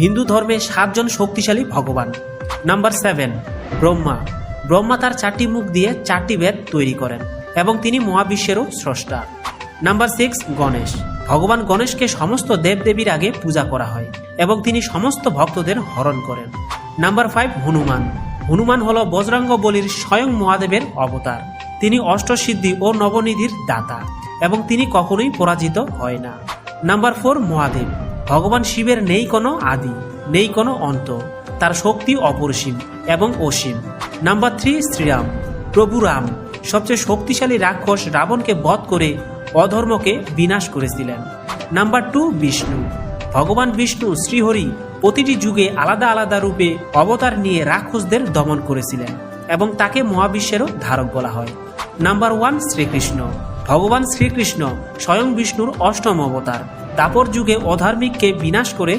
হিন্দু ধর্মে সাতজন শক্তিশালী ভগবান। Number seven Brahma. ব্রহ্মা তার চারটি মুখ দিয়ে চারটি বেদ তৈরি করেন এবং তিনি মহাবিশ্বেরও স্রষ্টা। Number six Ganesh. ভগবান গণেশকে সমস্ত দেবদেবীর আগে পূজা করা হয় এবং তিনি সমস্ত ভক্তদের হরণ করেন। Number five Hanuman. হনুমান হল বজরাঙ্গ বলির স্বয়ং মহাদেবের অবতার। তিনি অষ্টসিদ্ধি ও নবনিধির দাতা এবং তিনি কখনোই পরাজিত হয় না। Number four Mahadev. ভগবান শিবের নেই কোনো আদি, নেই কোনো অন্ত তার শক্তি অপরিসীম এবং অসীম। Number three, Shriram. প্রভু রাম, সবচেয়ে শক্তিশালী রাক্ষস রাবণকে বধ করে অধর্মকে বিনাশ করেছিলেন। Number two, Vishnu. ভগবান বিষ্ণু শ্রীহরি প্রতিটি যুগে আলাদা আলাদা রূপে অবতার নিয়ে রাক্ষসদের দমন করেছিলেন এবং তাকে মহাবিশ্বেরও ধারক বলা হয়। Number one, Shrikrishna. ভগবান শ্রীকৃষ্ণ স্বয়ং বিষ্ণুর অষ্টম অবতার। দাপর যুগে অধার্মিককে বিনাশ করে